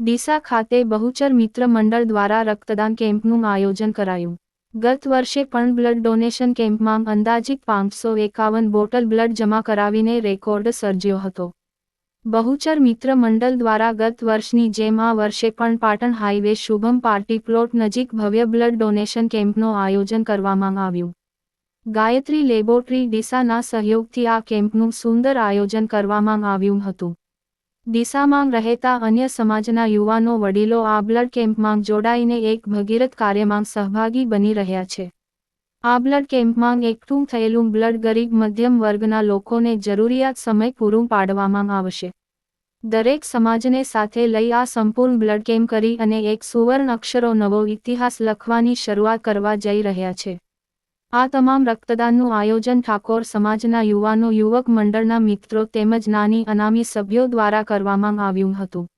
ડીસા ખાતે બહુચર મિત્ર મંડળ દ્વારા રક્તદાન કેમ્પનું આયોજન કરાયું. ગત વર્ષે પણ બ્લડ ડોનેશન કેમ્પમાં અંદાજિત પાંચસો એકાવન બોટલ બ્લડ જમા કરાવીને રેકોર્ડ સર્જ્યો હતો. બહુચર મિત્ર મંડળ દ્વારા ગત વર્ષની જેમ આ વર્ષે પણ Patan highway Shubham party plot નજીક ભવ્ય બ્લડ ડોનેશન કેમ્પનું આયોજન કરવામાં આવ્યું. ગાયત્રી લેબોરેટરી ડીસાના સહયોગથી આ કેમ્પનું સુંદર આયોજન કરવામાં આવ્યું હતું. ડીસામાં રહેતા અન્ય સમાજના યુવાનો વડીલો આ બ્લડ કેમ્પમાં જોડાઈને એક ભગીરથ કાર્યમાં સહભાગી બની રહ્યા છે. આ બ્લડ કેમ્પમાં એકઠું થયેલું બ્લડ ગરીબ મધ્યમ વર્ગના લોકોને જરૂરિયાત સમય પૂરું પાડવામાં આવશે. દરેક સમાજને સાથે લઈ આ સંપૂર્ણ બ્લડ કેમ્પ કરી અને એક સુવર્ણ અક્ષરો નવો ઇતિહાસ લખવાની શરૂઆત કરવા જઈ રહ્યા છે. આ તમામ રક્તદાનનું આયોજન ઠાકોર સમાજના યુવાનો, યુવક મંડળના મિત્રો તેમજ નાની અનામી સભ્યો દ્વારા કરવામાં આવ્યું હતું.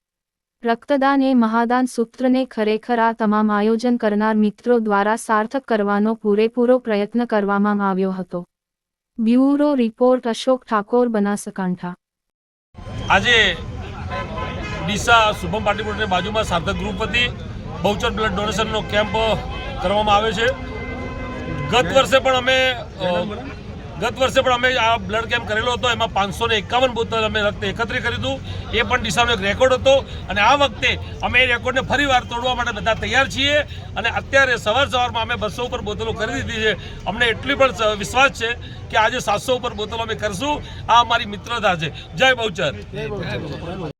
રક્તદાન એ મહાદાન સૂત્રને ખરેખર આ તમામ આયોજન કરનાર મિત્રો દ્વારા સાર્થક કરવાનો પૂરેપૂરો પ્રયત્ન કરવામાં આવ્યો હતો. Bureau report Ashok Thakor Banaskantha. આજે ડીસા શુભમ પાટીપુરની બાજુમાં સાર્થક ગ્રુપ વતી બહુચર બ્લડ ડોનેશનનો કેમ્પ કરવામાં આવે છે. ગત વર્ષે પણ અમે ગત વર્ષે પણ અમે આ બ્લડ કેમ્પ કરેલો હતો. એમાં પાંચસો ને એકાવન બોતલ અમે રક્ત એકત્રિત કર્યું હતું. એ પણ ડીસાનો એક રેકોર્ડ હતો અને આ વખતે અમે એ રેકોર્ડને ફરી વાર તોડવા માટે બધા તૈયાર છીએ અને અત્યારે સવાર સવારમાં અમે બસો ઉપર બોતલો કરી દીધી છે. અમને એટલી પણ વિશ્વાસ છે કે આજે સાતસો ઉપર બોતલો અમે કરશું. આ અમારી મિત્રતા છે. જય બહુચર.